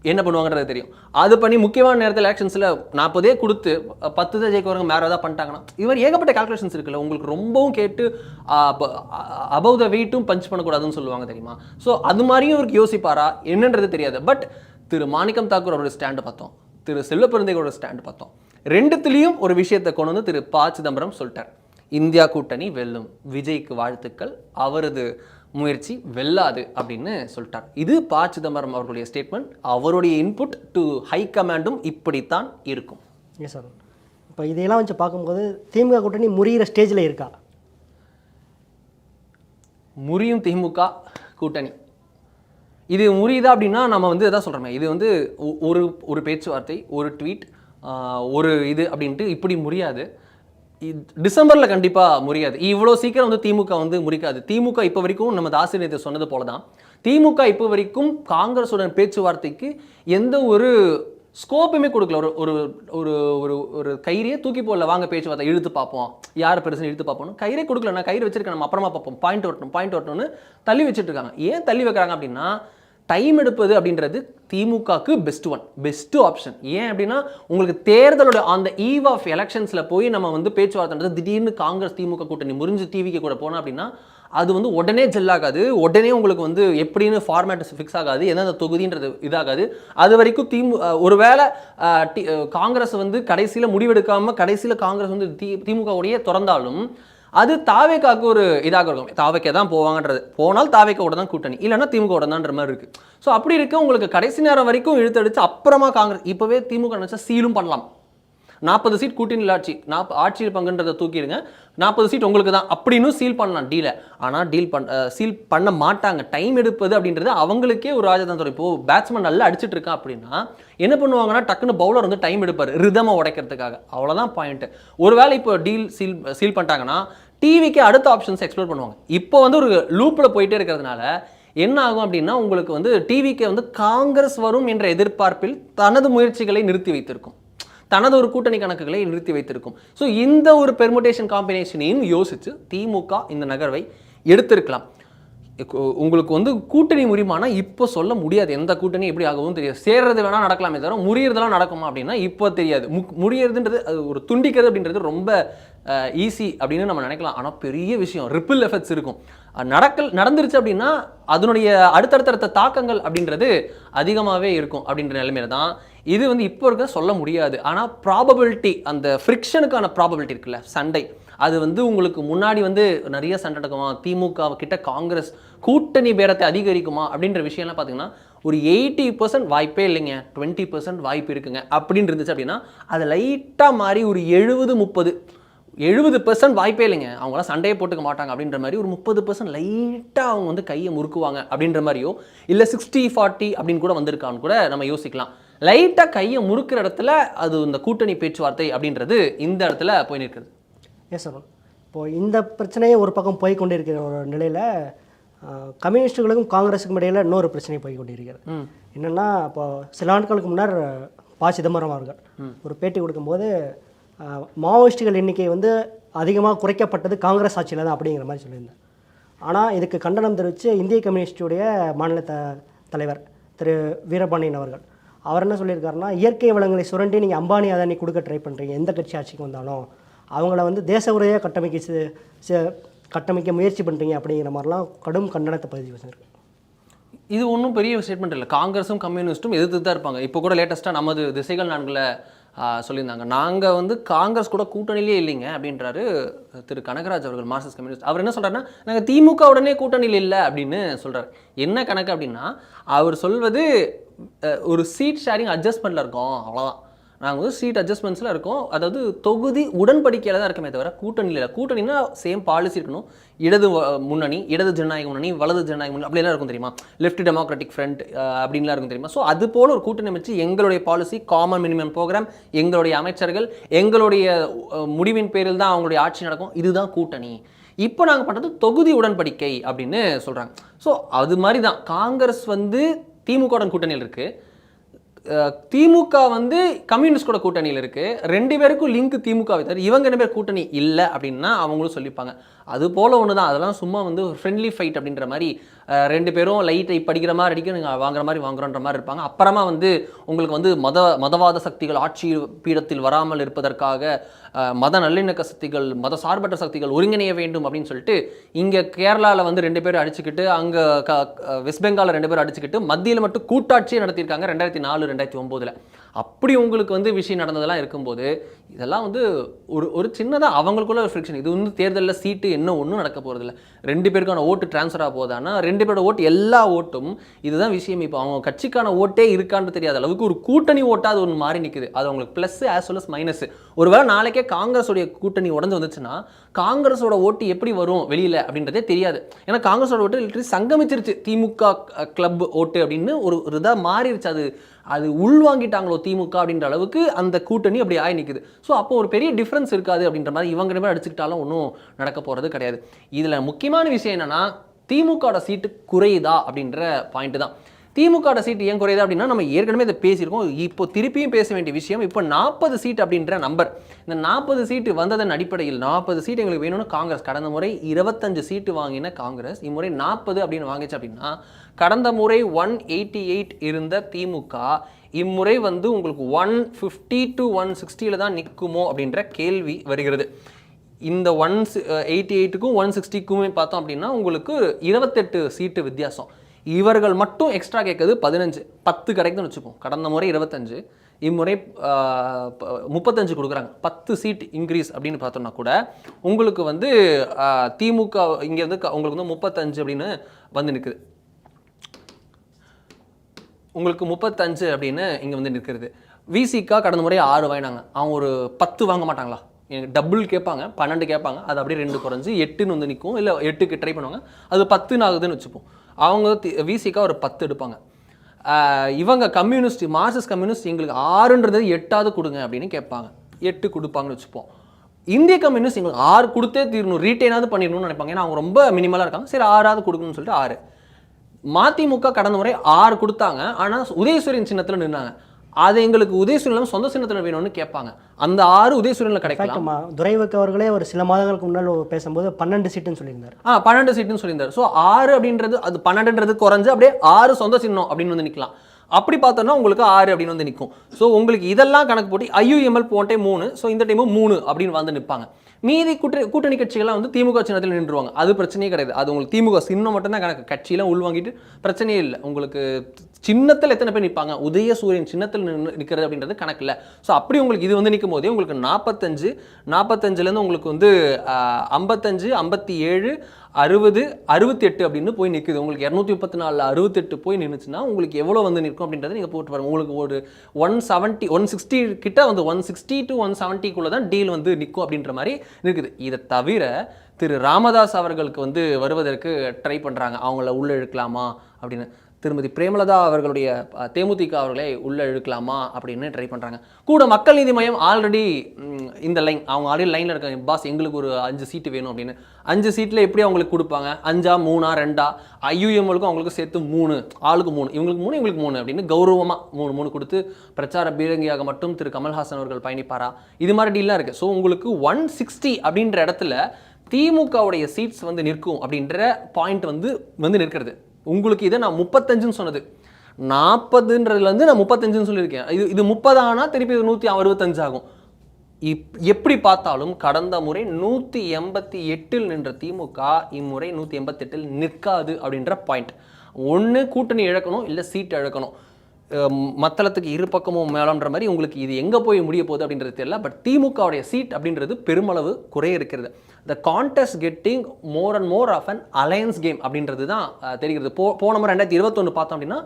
என்ன பண்ணுவாங்கன்றது தெரியும். அது பண்ணி முக்கியமான நேரத்தில் ஆக்ஷன்ஸில் நாற்பதே கொடுத்து பத்து தான் ஜெயிக்க வரவங்க வேறு ஏதாவது பண்ணிட்டாங்கன்னா இவர் ஏகப்பட்ட கால்குலேஷன்ஸ் இருக்குல்ல உங்களுக்கு ரொம்பவும் கேட்டு அபவ் த வெயிட்டும் பஞ்ச் பண்ணக்கூடாதுன்னு சொல்லுவாங்க தெரியுமா? ஸோ அது மாதிரியும் இவருக்கு யோசிப்பாரா? என்னன்றது தெரியாது. பட் திரு மாணிக்கம் தாக்கூர் அவரோட ஸ்டாண்டு பார்த்தோம். திரு செல்வப்பிறந்தைகளோட ஸ்டாண்டு பார்த்தோம். ரெண்டுத்துலேயும் ஒரு விஷயத்தை கொண்டு வந்து திரு ப சிதம்பரம் சொல்லிட்டார். இந்தியா கூட்டணி வெல்லும். விஜய்க்கு வாழ்த்துக்கள். அவரது முயற்சி வெல்லாது அப்படின்னு சொல்லிட்டார். இது ப சிதம்பரம் அவர்களுடைய ஸ்டேட்மெண்ட் அவருடைய இன்புட் டு ஹை கமாண்டும் இப்படித்தான் இருக்கும். எஸ் சார் இப்போ இதையெல்லாம் வச்சு பார்க்கும்போது திமுக கூட்டணி முறிகிற ஸ்டேஜில் இருக்கா? முறியும் திமுக கூட்டணி. இது முறியுதா அப்படின்னா நம்ம வந்து எதாவது சொல்கிறோமே இது வந்து ஒரு ஒரு பேச்சுவார்த்தை ஒரு ட்வீட் ஒரு இது அப்படின்ட்டு இப்படி முடியாது டிசம்பரில் கண்டிப்பாக முடியாது இவ்வளோ சீக்கிரம் வந்து திமுக வந்து முறிக்காது. திமுக இப்போ வரைக்கும் நம்ம தாசிர் சொன்னது போல தான் திமுக இப்போ வரைக்கும் காங்கிரஸுடன் பேச்சுவார்த்தைக்கு எந்த ஒரு ஸ்கோப்புமே கொடுக்கல. ஒரு ஒரு ஒரு ஒரு ஒரு கயிறையே தூக்கி போடல. வாங்க பேச்சுவார்த்தை இழுத்து பார்ப்போம். யார் பெருசுன்னு இழுத்து பார்ப்போம் கயிறே கொடுக்கல. நான் கயிறு வச்சிருக்கேன். நம்ம அப்புறமா பார்ப்போம். பாயிண்ட் ஓட்டணும் பாயிண்ட் ஓட்டணும்னு தள்ளி வச்சுட்டு இருக்காங்க. ஏன் தள்ளி வைக்கிறாங்க அப்படின்னா டைம் எடுப்பது அப்படின்றது திமுகக்கு பெஸ்ட் ஒன் பெஸ்ட் ஆப்ஷன் ஏன் அப்படின்னா உங்களுக்கு தேர்தலோட அந்த ஈவ் ஆஃப் எலெக்ஷன்ஸில் போய் நம்ம வந்து பேச்சுவார்த்தைன்றது திடீர்னு காங்கிரஸ் திமுக கூட்டணி முறிஞ்சு டிவிக்கு கூட போனோம் அப்படின்னா அது வந்து உடனே ஜெல்லாகாது உடனே உங்களுக்கு வந்து எப்படின்னு ஃபார்மேட் ஃபிக்ஸ் ஆகாது. எந்தெந்த தொகுதின்றது இதாகாது. அது வரைக்கும் திமு ஒருவேளை காங்கிரஸ் வந்து கடைசியில் முடிவெடுக்காமல் கடைசியில் காங்கிரஸ் வந்து தி திமுகவுடைய திறந்தாலும் அது தாவேக்காக்கு ஒரு இதாக இருக்கும். தாவேக்கே தான் போவாங்கன்றது. போனால் தாவேக்கோட தான் கூட்டணி. இல்லைன்னா திமுக தான்ன்ற மாதிரி இருக்குது ஸோ அப்படி இருக்க உங்களுக்கு கடைசி நேரம் வரைக்கும் இழுத்தடிச்சு அப்புறமா காங்கிரஸ் இப்போவே திமுக நினச்சா சீலும் பண்ணலாம். நாற்பது சீட் கூட்டணியில் ஆட்சி நாற்ப ஆட்சியில் பங்குன்றதை தூக்கிடுங்க. நாற்பது சீட் உங்களுக்கு தான். அப்படின்னு சீல் பண்ணலாம் டீலை ஆனால் டீல் பண் சீல் பண்ண மாட்டாங்க. டைம் எடுப்பது அப்படின்றது அவங்களுக்கே ஒரு ராஜதந்திரம். இப்போ பேட்ஸ்மேன் நல்லா அடிச்சிட்டு இருக்கான் அப்படின்னா என்ன பண்ணுவாங்கன்னா டக்குன்னு பவுலர் வந்து டைம் எடுப்பார். ரிதமை உடைக்கிறதுக்காக. அவ்வளோதான் ஒரு ஒருவேளை இப்போ டீல் சீல் சீல் பண்ணிட்டாங்கன்னா டிவிக்கு அடுத்த ஆப்ஷன்ஸ் எக்ஸ்ப்ளோர் பண்ணுவாங்க. இப்போ வந்து ஒரு லூப்பில் போயிட்டே இருக்கிறதுனால என்ன ஆகும் அப்படின்னா உங்களுக்கு வந்து டிவிக்கு வந்து காங்கிரஸ் வரும் என்ற எதிர்பார்ப்பில் தனது முயற்சிகளை நிறுத்தி வைத்திருக்கும். தனது ஒரு கூட்டணி கணக்குகளை நிறுத்தி வைத்திருக்கும். ஸோ இந்த ஒரு பெர்முடேஷன் காம்பினேஷனையும் யோசித்து திமுக இந்த நகர்வை எடுத்திருக்கலாம். உங்களுக்கு வந்து கூட்டணி முறிமானா இப்போ சொல்ல முடியாது. எந்த கூட்டணி எப்படி ஆகவும் தெரியாது. சேர்றது வேணால் நடக்கலாமே தவிர முறியறதெல்லாம் நடக்குமா அப்படின்னா இப்போ தெரியாது. முக் முடியறதுன்றது அது ஒரு துண்டிக்கிறது அப்படின்றது ரொம்ப ஈஸி அப்படின்னு நம்ம நினைக்கலாம். ஆனால் பெரிய விஷயம் ரிப்பிள் எஃபெக்ட்ஸ் இருக்கும். நடக்கல் நடந்துருச்சு அப்படின்னா அதனுடைய அடுத்தடுத்த தாக்கங்கள் அப்படின்றது அதிகமாகவே இருக்கும் அப்படின்ற நிலைமையில தான் இது வந்து இப்போ இருக்க சொல்ல முடியாது. ஆனால் ப்ராபபிலிட்டி அந்த ஃப்ரிக்ஷனுக்கான ப்ராபபிலிட்டி இருக்குல்ல சண்டை. அது வந்து உங்களுக்கு முன்னாடி வந்து நிறைய சண்டை நடக்குமா? திமுக கிட்ட காங்கிரஸ் கூட்டணி பேரத்தை அதிகரிக்குமா? அப்படின்ற விஷயம்லாம் பார்த்தீங்கன்னா ஒரு எயிட்டி பர்சன்ட் வாய்ப்பே இல்லைங்க. டுவெண்ட்டி பர்சன்ட் வாய்ப்பு இருக்குங்க. அப்படின்னு இருந்துச்சு அப்படின்னா அது லைட்டாக மாறி ஒரு எழுபது முப்பது எழுபது பர்சன்ட் வாய்ப்பே இல்லைங்க. அவங்களாம் சண்டையே போட்டுக்க மாட்டாங்க அப்படின்ற மாதிரி ஒரு முப்பது பர்சன்ட் லைட்டாக அவங்க வந்து கையை முறுக்குவாங்க அப்படின்ற மாதிரியோ இல்லை சிக்ஸ்டி ஃபார்ட்டி அப்படின்னு கூட வந்திருக்கான்னு கூட நம்ம யோசிக்கலாம். லைட்டாக கையை முறுக்கிற இடத்துல அது இந்த கூட்டணி பேச்சுவார்த்தை அப்படின்றது இந்த இடத்துல போய் நிற்குது. எஸ் சார் இப்போது இந்த பிரச்சனையே ஒரு பக்கம் போய் கொண்டு இருக்கிற ஒரு நிலையில் கம்யூனிஸ்டுகளுக்கும் காங்கிரஸுக்கும் இடையில் இன்னொரு பிரச்சனை போய் கொண்டிருக்கிறது. என்னென்னா இப்போ சில ஆண்டுகளுக்கு முன்னர் ப சிதம்பரம் அவர்கள் ஒரு பேட்டி கொடுக்கும்போது மாவோயிஸ்டுகள் எண்ணிக்கை வந்து அதிகமாக குறைக்கப்பட்டது காங்கிரஸ் ஆட்சியில் தான் அப்படிங்கிற மாதிரி சொல்லியிருந்தேன். ஆனால் இதுக்கு கண்டனம் தெரிவித்து இந்திய கம்யூனிஸ்டுடைய மாநில த தலைவர் திரு வீரபாண்டியன் அவர்கள். அவர் என்ன சொல்லியிருக்காருன்னா இயற்கை வளங்களை சுரண்டி நீங்கள் அம்பானி அதானி கொடுக்க ட்ரை பண்ணுறீங்க எந்த கட்சி ஆட்சிக்கு வந்தாலும் அவங்கள வந்து தேச உரையாக கட்டமைக்க கட்டமைக்க முயற்சி பண்ணுறீங்க அப்படிங்கிற மாதிரிலாம் கடும் கண்டனத்தை பதிவு செஞ்சிருக்கு இது ஒன்றும் பெரிய ஸ்டேட்மெண்ட் இல்லை. காங்கிரஸும் கம்யூனிஸ்ட்டும் எதிர்த்து தான் இருப்பாங்க. இப்போ கூட லேட்டஸ்ட்டாக நமது திசைகள் நான்கில் சொல்லியிருந்தாங்க. நாங்கள் வந்து காங்கிரஸ் கூட கூட்டணியிலே இல்லைங்க அப்படின்றாரு திரு கனகராஜ் அவர்கள் மார்க்சிஸ்ட் கம்யூனிஸ்ட். அவர் என்ன சொல்கிறாருன்னா நாங்கள் திமுக உடனே கூட்டணியில் இல்லை அப்படின்னு சொல்கிறார் என்ன கணக்கு அப்படின்னா அவர் சொல்வது ஒரு சீட் ஷேரிங் அட்ஜஸ்ட்மெண்ட்டில் இருக்கோம் அவ்வளோதான் நாங்கள் வந்து சீட் அட்ஜஸ்ட்மெண்ட்ஸில் இருக்கோம். அதாவது தொகுதி உடன்படிக்கையில் தான் இருக்கமே தவிர கூட்டணியில் இல்லை. கூட்டணினா சேம் பாலிசி இருக்கணும். இடது முன்னணி இடது ஜனநாயக முன்னணி வலது ஜனநாயக முன்னணி அப்படிலாம் இருக்கும் தெரியுமா? லெஃப்ட் டெமோக்ராட்டிக் ஃப்ரண்ட் அப்படின்லாம் இருக்கும் தெரியுமா? ஸோ அது போல ஒரு கூட்டணி அமைச்சு எங்களுடைய பாலிசி காமன் மினிமம் ப்ரோக்ராம் எங்களுடைய அமைச்சர்கள் எங்களுடைய முடிவின் பேரில் தான் அவங்களுடைய ஆட்சி நடக்கும். இதுதான் கூட்டணி. இப்போ நாங்கள் பண்ணுறது தொகுதி உடன்படிக்கை அப்படின்னு சொல்கிறாங்க ஸோ அது மாதிரி தான். காங்கிரஸ் வந்து திமுகவுடன் கூட்டணியில் இருக்குது திமுக வந்து கம்யூனிஸ்ட் கூட கூட்டணியில் இருக்கு. ரெண்டு பேருக்கும் லிங்க் திமுக தவிர இவங்க ரெண்டு பேர் கூட்டணி இல்லை அப்படின்னா அவங்களும் சொல்லிப்பாங்க. அது போல ஒன்று தான். அதெல்லாம் சும்மா வந்து ஒரு ஃப்ரெண்ட்லி ஃபைட் அப்படின்ற மாதிரி ரெண்டு பேரும் லைட்டை படிக்கிற மாதிரி அடிக்க நீங்கள் வாங்குற மாதிரி வாங்குறோன்ற மாதிரி இருப்பாங்க. அப்புறமா வந்து உங்களுக்கு வந்து மத மதவாத சக்திகள் ஆட்சி பீடத்தில் வராமல் இருப்பதற்காக மத நல்லிணக்க சக்திகள் மத சார்பற்ற சக்திகள் ஒருங்கிணைய வேண்டும் அப்படின்னு சொல்லிட்டு இங்கே கேரளாவில் வந்து ரெண்டு பேரும் அடிச்சுக்கிட்டு அங்கே க வெஸ்ட் பெங்காலில் ரெண்டு பேரும் அடிச்சுக்கிட்டு மத்தியில் மட்டும் கூட்டாட்சியே நடத்தியிருக்காங்க ரெண்டாயிரத்தி நாலு ரெண்டாயிரத்தி ஒம்போதில். அப்படி உங்களுக்கு வந்து விஷயம் நடந்ததெல்லாம் இருக்கும்போது இதெல்லாம் வந்து ஒரு ஒரு சின்னதாக அவங்களுக்குள்ள ஒரு ஃப்ரிக்ஷன் இது வந்து தேர்தலில் சீட்டு என்ன ஒன்றும் நடக்க போகிறதில்ல ரெண்டு பேருக்கான ஓட்டு ட்ரான்ஸ்ஃபர் ஆக போகுதானா ரெண்டு பேரோட ஓட்டு எல்லா ஓட்டும் இதுதான் விஷயம். இப்போ அவங்க கட்சிக்கான ஓட்டே இருக்கான்னு தெரியாத அளவுக்கு ஒரு கூட்டணி ஓட்டாக அது ஒன்று மாறி நிற்குது அது அவங்களுக்கு plus as well as minus ஒருவேளை நாளைக்கே காங்கிரஸோடைய கூட்டணி உடஞ்சு வந்துச்சுன்னா காங்கிரஸோட ஓட்டு எப்படி வரும் வெளியில் அப்படின்றதே தெரியாது. ஏன்னா காங்கிரஸோட ஓட்டு லிட்டரி சங்கமிச்சிருச்சு. திமுக கிளப் ஓட்டு அப்படின்னு ஒரு ஒரு இதாக மாறிடுச்சு அது அது உள்வாங்கிட்டாங்களோ திமுக அப்படின்ற அளவுக்கு அந்த கூட்டணி அப்படி ஆகி நிற்குது ஸோ அப்போ ஒரு பெரிய டிஃப்ரென்ஸ் இருக்காது அப்படின்ற மாதிரி இவங்க ரெண்டு பேரும் அடிச்சுக்கிட்டாலும் ஒன்றும் நடக்க போகிறது கிடையாது. இதில் முக்கியமான விஷயம் என்னென்னா திமுகவோட சீட்டு குறையுதா அப்படின்ற பாயிண்ட் தான். திமுகவோட சீட்டு ஏன் குறையுது அப்படின்னா நம்ம ஏற்கனவே இதை பேசியிருக்கோம். இப்போ திருப்பியும் பேச வேண்டிய விஷயம் இப்போ நாற்பது சீட் அப்படின்ற நம்பர். இந்த நாற்பது சீட்டு வந்ததன் அடிப்படையில் நாற்பது சீட் எங்களுக்கு வேணும்னு காங்கிரஸ் கடந்த முறை இருபத்தஞ்சு சீட்டு வாங்கின காங்கிரஸ். இம்முறை நாற்பது அப்படின்னு வாங்கிச்சு அப்படின்னா கடந்த முறை ஒன் எயிட்டி எயிட் இருந்த திமுக இம்முறை வந்து உங்களுக்கு ஒன் ஃபிஃப்டி டு ஒன் சிக்ஸ்டியில் தான் நிற்குமோ அப்படின்ற கேள்வி வருகிறது. இந்த ஒன் எயிட்டி எயிட்டுக்கும் ஒன் சிக்ஸ்டிக்குமே பார்த்தோம் அப்படின்னா உங்களுக்கு இருபத்தெட்டு சீட்டு வித்தியாசம். இவர்கள் மட்டும் எக்ஸ்ட்ரா கேட்குறது பதினஞ்சு பத்து கிடைக்குதுன்னு வச்சுப்போம். கடந்த முறை இருபத்தஞ்சு இம்முறை முப்பத்தஞ்சு கொடுக்குறாங்க. பத்து சீட் இன்க்ரீஸ் அப்படின்னு பார்த்தோம்னா கூட உங்களுக்கு வந்து திமுக இங்கே வந்து க- உங்களுக்கு வந்து முப்பத்தஞ்சு அப்படின்னு வந்து நிற்குது உங்களுக்கு முப்பத்தஞ்சு அப்படின்னு இங்கே வந்து நிற்கிறது. விசிக்கா கடந்த முறை ஆறு வாங்கினாங்க. அவங்க ஒரு பத்து வாங்க மாட்டாங்களா? எனக்கு டபுள் கேட்பாங்க பன்னெண்டு கேட்பாங்க. அது அப்படியே ரெண்டு குறைஞ்சி எட்டுன்னு வந்து நிற்கும் இல்லை எட்டுக்கு ட்ரை பண்ணுவாங்க. அது பத்துன்னு ஆகுதுன்னு வச்சுப்போம். அவங்க விசிக்கா ஒரு பத்து எடுப்பாங்க. இவங்க கம்யூனிஸ்ட் மார்க்சிஸ்ட் கம்யூனிஸ்ட் எங்களுக்கு ஆறுன்றது எட்டாவது கொடுங்க அப்படின்னு கேட்பாங்க. எட்டு கொடுப்பாங்கன்னு வச்சுப்போம். இந்திய கம்யூனிஸ்ட் எங்களுக்கு ஆறு கொடுத்தே தீரணும் ரீட்டைனாவது பண்ணிடணும்னு நினைப்பாங்க. ஏன்னா அவங்க ரொம்ப மினிமலாக இருக்காங்க. சரி ஆறாவது கொடுக்கணும்னு சொல்லிட்டு ஆறு. மதிமுக கடந்த முறை ஆறு கொடுத்தாங்க. ஆனால் உதயசூரியன் சின்னத்தில் நின்னாங்க. அது எங்களுக்கு உதயசூரியன் சொந்த சின்னத்தில் வேணும்னு கேட்பாங்க. அந்த ஆறு உதயசூரியனில் கிடைக்கலாம். துரைவுக்கு அவர்களே ஒரு சில மாதங்களுக்கு முன்னால் பேசும்போது பன்னெண்டு சீட்டுன்னு சொல்லியிருந்தார். ஆ பன்னெண்டு சீட்டுன்னு சொல்லியிருந்தார். ஸோ ஆறு அப்படின்றது அது பன்னெண்டுன்றது குறைஞ்சு அப்படியே ஆறு சொந்த சின்னம் அப்படின்னு வந்து நிற்கலாம் அப்படி பார்த்தோம்னா உங்களுக்கு ஆறு அப்படின்னு வந்து நிற்கும் ஸோ உங்களுக்கு இதெல்லாம் கணக்கு போட்டு ஐயுஎம்எல் போன டைம் மூணு ஸோ இந்த டைமும் மூணு அப்படின்னு வந்து நிற்பாங்க மீதி கூட்டணி கூட்டணி கட்சிகள்லாம் வந்து திமுக சின்னத்தில் நின்றுவாங்க அது பிரச்சனையே கிடையாது. அது உங்களுக்கு திமுக சின்னம் மட்டும்தான் கணக்கு. கட்சியெல்லாம் உள்வாங்கிட்டு பிரச்சனையே இல்லை. உங்களுக்கு சின்னத்தில் எத்தனை பேர் நிற்பாங்க உதய சூரியன் சின்னத்தில் நின்று நிற்கிறது அப்படின்றது கணக்கில் ஸோ அப்படி உங்களுக்கு இது வந்து நிற்கும் போதே உங்களுக்கு நாற்பத்தஞ்சு நாற்பத்தஞ்சுலேருந்து உங்களுக்கு வந்து ஐம்பத்தஞ்சு ஐம்பத்தி ஏழு அறுபது அறுபத்தெட்டு அப்படின்னு போய் நிற்குது உங்களுக்கு இரநூத்தி முப்பத்தி நாலில் அறுபத்தெட்டு போய் நின்றுச்சுன்னா உங்களுக்கு எவ்வளோ வந்து நிற்கும் அப்படின்றத நீங்கள் போட்டு பாருங்கள் உங்களுக்கு ஒரு ஒன் செவன்ட்டி ஒன் சிக்ஸ்டி கிட்ட வந்து ஒன் சிக்ஸ்டி டு ஒன் செவன்ட்டிக்குள்ளே தான் டீல் வந்து நிற்கும் அப்படின்ற மாதிரி இருக்குது இதை தவிர திரு ராமதாஸ் அவர்களுக்கு வந்து வருவதற்கு ட்ரை பண்ணுறாங்க அவங்கள உள்ள இழுக்கலாமா அப்படின்னு. திருமதி பிரேமலதா அவர்களுடைய தேமுதிக அவர்களை உள்ள இழுக்கலாமா அப்படின்னு ட்ரை பண்ணுறாங்க கூட மக்கள் நீதி மையம் ஆல்ரெடி இந்த லைன் அவங்க ஆல்ரெடி லைனில் இருக்காங்க. பாஸ் எங்களுக்கு ஒரு அஞ்சு சீட்டு வேணும் அப்படின்னு. அஞ்சு சீட்டில் எப்படி அவங்களுக்கு கொடுப்பாங்க? அஞ்சா மூணா ரெண்டா? ஐயுஎம்எலுக்கும் அவங்களுக்கு சேர்த்து மூணு ஆளுக்கு மூணு. இவங்களுக்கு மூணு இவங்களுக்கு மூணு அப்படின்னு கௌரவமாக மூணு மூணு கொடுத்து பிரச்சார பீரங்கியாக மட்டும் திரு கமல்ஹாசன் அவர்கள் பயணிப்பாரா? இது மாதிரி டீல்லாம் இருக்குது ஸோ உங்களுக்கு ஒன் சிக்ஸ்டி அப்படின்ற இடத்துல திமுகவுடைய சீட்ஸ் வந்து நிற்கும் அப்படின்ற பாயிண்ட் வந்து வந்து நிற்கிறது. உங்களுக்கு இதை நான் முப்பத்தஞ்சுன்னு சொன்னது. நாற்பதுன்றதுலேருந்து நான் முப்பத்தஞ்சுன்னு சொல்லியிருக்கேன். இது இது முப்பது ஆனால் திருப்பி இது நூற்றி அறுபத்தஞ்சு ஆகும். இப் எப்படி பார்த்தாலும் கடந்த முறை நூற்றி எண்பத்தி எட்டில் நின்ற திமுக இம்முறை நூற்றி எண்பத்தெட்டில் நிற்காது அப்படின்ற பாயிண்ட் ஒன்று கூட்டணி இழக்கணும் இல்லை சீட் இழக்கணும். மத்தளத்துக்கு இரு பக்கமும் மேலன்ற மாதிரி உங்களுக்கு இது எங்கே போய் முடிய போகுது அப்படின்றது தெரியல. பட் திமுகவுடைய சீட் அப்படின்றது பெருமளவு குறைய இருக்கிறது. The contest getting more and more of an alliance game அப்படின்றது தான் தெரிகிறது. போ போன முறை ரெண்டாயிரத்தி இருபத்தொன்று பார்த்தோம் அப்படின்னா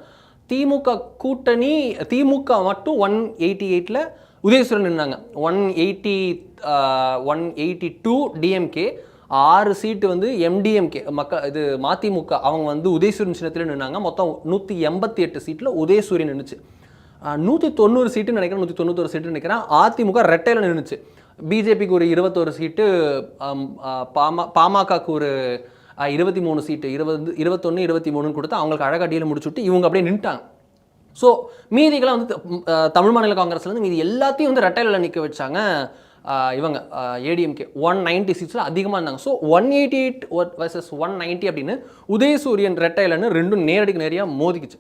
திமுக கூட்டணி திமுக மட்டும் ஒன் எயிட்டி எயிட்டில் உதயசுரன் நின்னாங்க. One eighty one eighty two DMK ஆறு சீட்டு வந்து எம்டிஎம்கே மக்க இது மதிமுக அவங்க வந்து உதயசூரியன் சின்னத்தில் நின்னாங்க. மொத்தம் நூற்றி எண்பத்தி எட்டு சீட்டில் உதயசூரியன் நின்றுச்சு நூற்றி தொண்ணூறு சீட்டு நினைக்கிறேன் நூற்றி தொண்ணூத்தொரு சீட்டு நினைக்கிறேன். அதிமுக ரெட்டையில் நின்றுச்சு பிஜேபிக்கு ஒரு இருபத்தோரு சீட்டு பாமா பாமகக்கு ஒரு இருபத்தி மூணு சீட்டு இருபது இருபத்தொன்று இருபத்தி மூணுன்னு கொடுத்து அவங்களுக்கு அழகடியில் முடிச்சுட்டு இவங்க அப்படியே நின்ட்டாங்க. ஸோ மீதிகளாம் வந்து தமிழ் மாநில காங்கிரஸ்லேருந்து மீதி எல்லாத்தையும் வந்து ரெட்டையில் நிற்க வச்சாங்க இவங்க ஏடிஎம்கே ஒன் நைன்டி சிக்ஸில் அதிகமாக இருந்தாங்க. So one eighty eight versus one ninety அப்படின்னு உதயசூரியன் ரெட்டையிலன்னு ரெண்டும் நேரடிக்கு நேரடியாக மோதிக்குச்சு.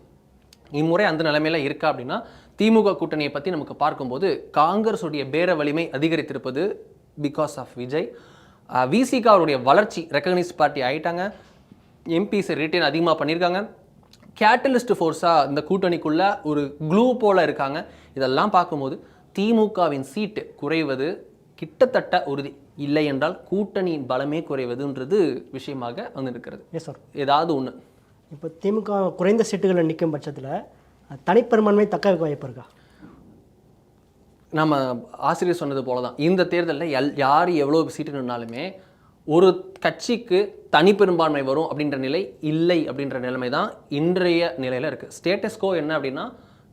இம்முறை அந்த நிலைமையில் இருக்கா அப்படின்னா திமுக கூட்டணியை பற்றி நமக்கு பார்க்கும்போது காங்கிரஸுடைய பேர வலிமை அதிகரித்திருப்பது பிகாஸ் ஆஃப் விஜய். விசிகா அவருடைய வளர்ச்சி ரெக்கக்னைஸ் பார்ட்டி ஆயிட்டாங்க. எம்பிஸை ரிட்டைன் அதிகமாக பண்ணியிருக்காங்க கேட்டலிஸ்ட் ஃபோர்ஸாக இந்த கூட்டணிக்குள்ள ஒரு க்ளூ போல இருக்காங்க. இதெல்லாம் பார்க்கும்போது திமுகவின் சீட்டு குறைவது கிட்டத்தட்ட உறுதி. இல்லை என்றால் கூட்டணியின் பலமே குறைவதுன்றது விஷயமாக வந்து இருக்கிறது எஸ் சார் ஏதாவது ஒன்று இப்போ திமுக குறைந்த சீட்டுகளில் நிற்கும் பட்சத்தில் தனிப்பெரும்பான்மை தக்க வைக்க வாய்ப்பு இருக்கா? நம்ம ஆசிரியர் சொன்னது போல தான் இந்த தேர்தலில் எல் யார் எவ்வளோ சீட்டு நின்னாலுமே ஒரு கட்சிக்கு தனிப்பெரும்பான்மை வரும் அப்படின்ற நிலை இல்லை அப்படின்ற நிலைமை தான் இன்றைய நிலையில் இருக்குது ஸ்டேட்டஸ்கோ என்ன அப்படின்னா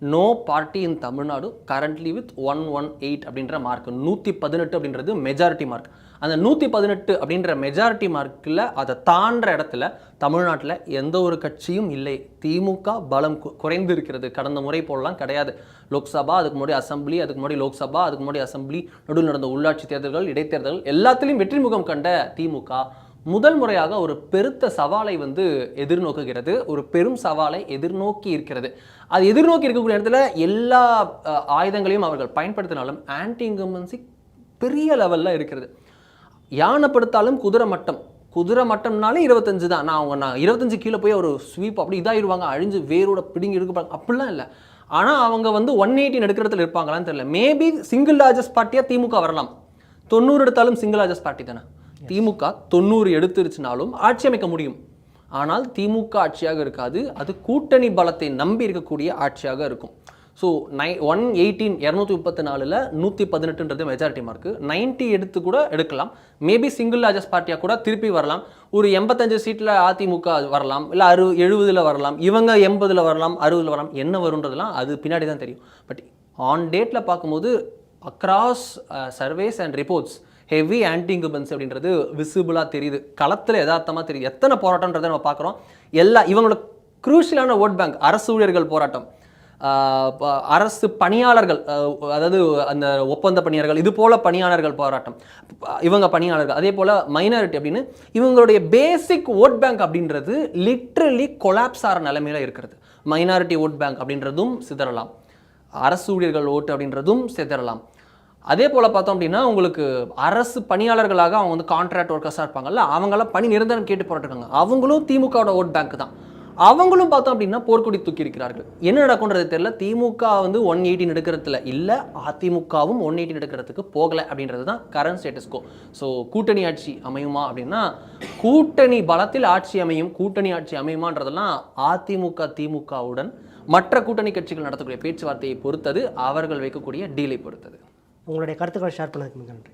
no party in Tamil Nadu currently with one one eight அப்படின்ற மார்க் நூற்றி பதினெட்டு அப்படின்றது மெஜாரிட்டி மார்க் அந்த நூற்றி பதினெட்டு அப்படின்ற மெஜாரிட்டி மார்க்கில் அதை தாண்டுற இடத்துல தமிழ்நாட்டில் எந்த ஒரு கட்சியும் இல்லை. திமுக பலம் குறைந்து இருக்கிறது. கடந்த முறை போலலாம் கிடையாது. லோக்சபா அதுக்கு முன்னாடி அசெம்பிளி அதுக்கு முன்னாடி லோக்சபா அதுக்கு முன்னாடி அசம்பிளி நடுவில் நடந்த உள்ளாட்சி தேர்தல்கள் இடைத்தேர்தல்கள் எல்லாத்துலேயும் வெற்றி முகம் கண்ட திமுக முதல் முறையாக ஒரு பெருத்த சவாலை வந்து எதிர்நோக்குகிறது. ஒரு பெரும் சவாலை எதிர்நோக்கி இருக்கிறது. அது எதிர்நோக்கி இருக்கக்கூடிய இடத்துல எல்லா ஆயுதங்களையும் அவர்கள் பயன்படுத்தினாலும் ஆன்டி இன்கம்பன்சி பெரிய லெவலில் இருக்கிறது. யானைப்படுத்தாலும் குதிரை மட்டம். குதிரை மட்டம்னாலே இருபத்தஞ்சு தான். நான் அவங்க நான் இருபத்தஞ்சு கீழே போய் ஒரு ஸ்வீப் அப்படி இதாகிடுவாங்க. அழிஞ்சு வேரோட பிடுங்கி எடுக்க அப்படிலாம் இல்லை. ஆனால் அவங்க வந்து ஒன் எயிட்டின் எடுக்கிறதுல இருப்பாங்களான்னு தெரியல. மேபி சிங்கிள் லார்ஜஸ்ட் பார்ட்டியாக திமுக வரலாம். தொண்ணூறு எடுத்தாலும் சிங்கிள் லார்ஜஸ்ட் பார்ட்டி தானே? திமுக தொண்ணூறு எடுத்துருச்சுனாலும் ஆட்சி அமைக்க முடியும். ஆனால் திமுக ஆட்சியாக இருக்காது. அது கூட்டணி பலத்தை நம்பி இருக்கக்கூடிய ஆட்சியாக இருக்கும். ஸோ நை ஒன் எயிட்டீன் இரநூத்தி முப்பத்தி நாலில் நூற்றி பதினெட்டுன்றது மெஜாரிட்டி மார்க்கு 90 எடுத்து கூட எடுக்கலாம். மேபி சிங்கிள் லார்ஜஸ்ட் பார்ட்டியாக கூட திருப்பி வரலாம். ஒரு எண்பத்தஞ்சு சீட்டில் அதிமுக வரலாம். இல்லை அறு எழுபதில் வரலாம். இவங்க எண்பதில் வரலாம் அறுபதில் வரலாம். என்ன வருன்றதெல்லாம் அது பின்னாடி தான் தெரியும். பட் ஆன் டேட்டில் பார்க்கும்போது across surveys and reports heavy anti incumbency அப்படின்றது விசிபிளாக தெரியுது. களத்தில் யதார்த்தமாக தெரியுது. எத்தனை போராட்டம்ன்றதை நம்ம பார்க்குறோம். எல்லா இவங்களோட குரூஷியலான ஓட் பேங்க் அரசு ஊழியர்கள் போராட்டம். அரசு பணியாளர்கள் அதாவது அந்த ஒப்பந்த பணியாளர்கள் இது போல பணியாளர்கள் போராட்டம். இவங்க பணியாளர்கள் அதே போல் மைனாரிட்டி அப்படின்னு இவங்களுடைய பேசிக் ஓட் பேங்க் அப்படின்றது லிட்ரலி கொலாப்ஸ் ஆகிற நிலைமையில இருக்கிறது. மைனாரிட்டி ஓட் பேங்க் அப்படின்றதும் சிதறலாம். அரசு ஊழியர்கள் ஓட்டு அப்படின்றதும் சிதறலாம். அதே போல் பார்த்தோம் அப்படின்னா உங்களுக்கு அரசு பணியாளர்களாக அவங்க வந்து கான்ட்ராக்ட் ஒர்க்கர்ஸாக இருப்பாங்கல்ல அவங்களாம் பணி நிரந்தரம் கேட்டு போராட்டிருக்காங்க. அவங்களும் திமுகவோட ஓட் பேங்க் தான். அவங்களும் பார்த்தோம் அப்படின்னா போர்க்கொடி தூக்கி இருக்கிறார்கள். என்ன நடக்கும்ன்றது தெரியல. திமுக வந்து ஒன் எயிட்டின் எடுக்கிறதுல இல்லை. அதிமுகவும் ஒன் எயிட்டின் எடுக்கிறதுக்கு போகலை அப்படின்றது தான் கரண்ட் ஸ்டேட்டஸ்கோ ஸோ கூட்டணி ஆட்சி அமையுமா அப்படின்னா கூட்டணி பலத்தில் ஆட்சி அமையும். கூட்டணி ஆட்சி அமையுமான்றதெல்லாம் அதிமுக திமுகவுடன் மற்ற கூட்டணி கட்சிகள் நடத்தக்கூடிய பேச்சுவார்த்தையை பொறுத்தது. அவர்கள் வைக்கக்கூடிய டீலை பொறுத்தது. உங்களுடைய கருத்துக்களை ஷேர் பண்ணதுக்கு மிக நன்றி.